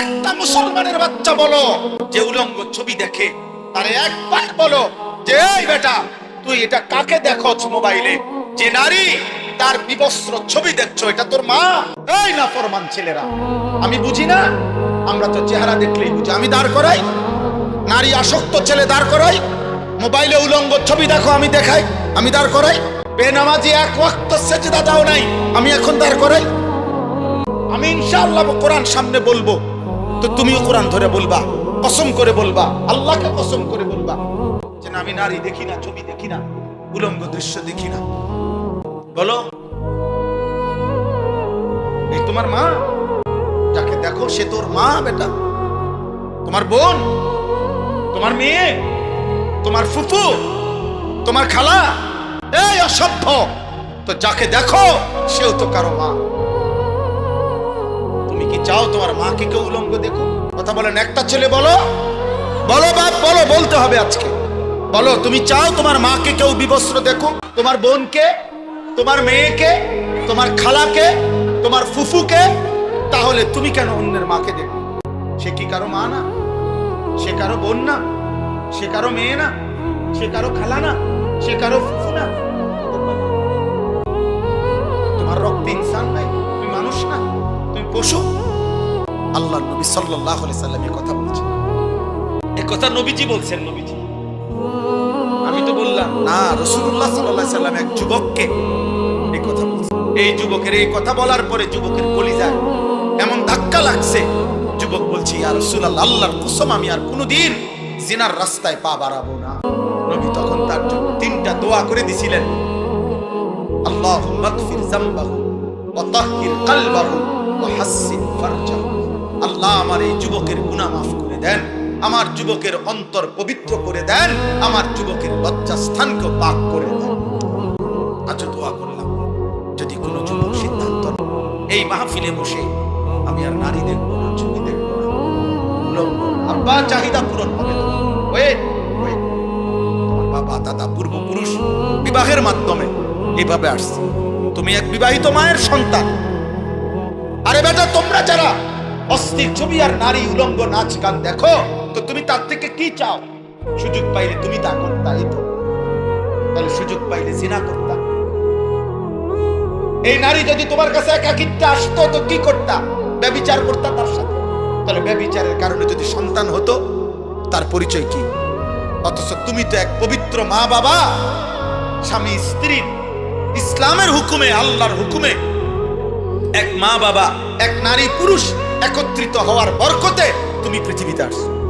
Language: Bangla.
একটা মুসলমানের বাচ্চা বলো, যে উলঙ্গ ছবি দেখে, তারে একবার বলো যে, এই বেটা, তুই এটা কাকে দেখছ মোবাইলে? যে নারী তার বিবস্ত্র ছবি দেখছ, এটা তোর মা? এই না ফরমান ছেলেরা, আমি বুঝি না? আমরা তো চেহারা দেখলেই বুঝি। আমি দাঁড় করাই, নারী আসক্ত ছেলে দাঁড় করাই, মোবাইলে উলঙ্গ ছবি দেখো, আমি দেখাই, আমি দাঁড় করাই। বেনামাজি এক ওয়াক্ত সেজদা দাও নাই, আমি এখন দাঁড় করাই। আমি ইনশাআল্লাহ কোরআন সামনে বলব। তো তুমিও কোরআন ধরে বলবা, কসম করে বলবা, আল্লাহকে কসম করে বলবা যে না, আমি নারী দেখি না, ছবি দেখি না, উলঙ্গ দৃশ্য দেখি না। বলো, এই তোমার মা, যাকে দেখো সে তোর মা বেটা। তোমার বোন, তোমার মেয়ে, তোমার ফুফু, তোমার খালা, এই অসভ্য। তো যাকে দেখো, সেও তো কারও মা। চাও তোমার মাকে কেউ উলঙ্গ দেখো কথা বলেন, একটা ছেলে বলো? বলো বাপ, বলো, বলতে হবে আজকে। বলো, তুমি চাও তোমার মাকে কেউ বিবস্ত্র দেখো তোমার বোনকে? তোমার মেয়েকে? তোমার খালাকে? তোমার ফুফুকে? তাহলে তুমি কেন অন্যের মাকে দেখো সে কি কারও মা না? সে কারও বোন না? সে কারও মেয়ে না? সে কারও খালা না? সে কারও ফুফু না? তোমার রক্ত ইনসান নাই? তুমি মানুষ না? তুমি পশু? আল্লাহ নবী আলাইহি সাল্লাম এই কথা বলছেন। এ কথা নবীজি বলছেন নবীজি। আমি তো বললাম না রাসূলুল্লাহ সাল্লাল্লাহু আলাইহি সাল্লাম এক যুবককে এই কথা বলছেন। এই যুবকের এই কথা বলার পরে যুবকের কলিজায় এমন ধাক্কা লাগছে। যুবক বলছি ইয়া রাসূলুল্লাহ আল্লাহর কসম আমি আর কোনোদিন জিনার রাস্তায় পা বাড়াবো না। নবী তখন তার জন্য তিনটা দোয়া করে দিছিলেন। আল্লাহ গফির যামবাহু ওয়া তাহহির কলবাহু ওয়া হাসসিন ফারজাহু। আল্লাহ আমার এই যুবকের গুনাহ মাফ করে দেন, আমার যুবকের অন্তর পবিত্র করে দেন, আমার যুবকের লজ্জাস্থানকে পাক করে দেন। আজ দোয়া করলাম, যদি কোনো যুবক সিদ্ধান্ত এই মাহফিলে বসে আমি আর নারী দেখব না ছবি দেখব না। আব্বা, চাহিদা পূরণ হবে তোমার বাবা, দাদা, পূর্বপুরুষ বিবাহের মাধ্যমে এভাবে আসছে। তুমি এক বিবাহিত মায়ের সন্তান। আরে বেটা, তোমরা যারা অস্থির ছবি আর নারী উলঙ্গ নাচ গান দেখো। তো তুমি তার থেকে কি চাও? সুযোগ পাইলে তুমি তা করতা, এই তো। তাহলে সুযোগ পাইলে জিনা করতা। এই নারী যদি তোমার কাছে একাকিত্বে আসতো, তো কি করতা? ব্যবিচার করতা তার সাথে। তাহলে ব্যবিচারের কারণে যদি সন্তান হতো, তার পরিচয় কি? অথচ তুমি তো এক পবিত্র মা বাবা স্বামী, স্ত্রী, ইসলামের হুকুমে, আল্লাহর হুকুমে এক মা বাবা এক নারী পুরুষ একত্রিত হওয়ার বরকতে তুমি পৃথিবীতে আসছো।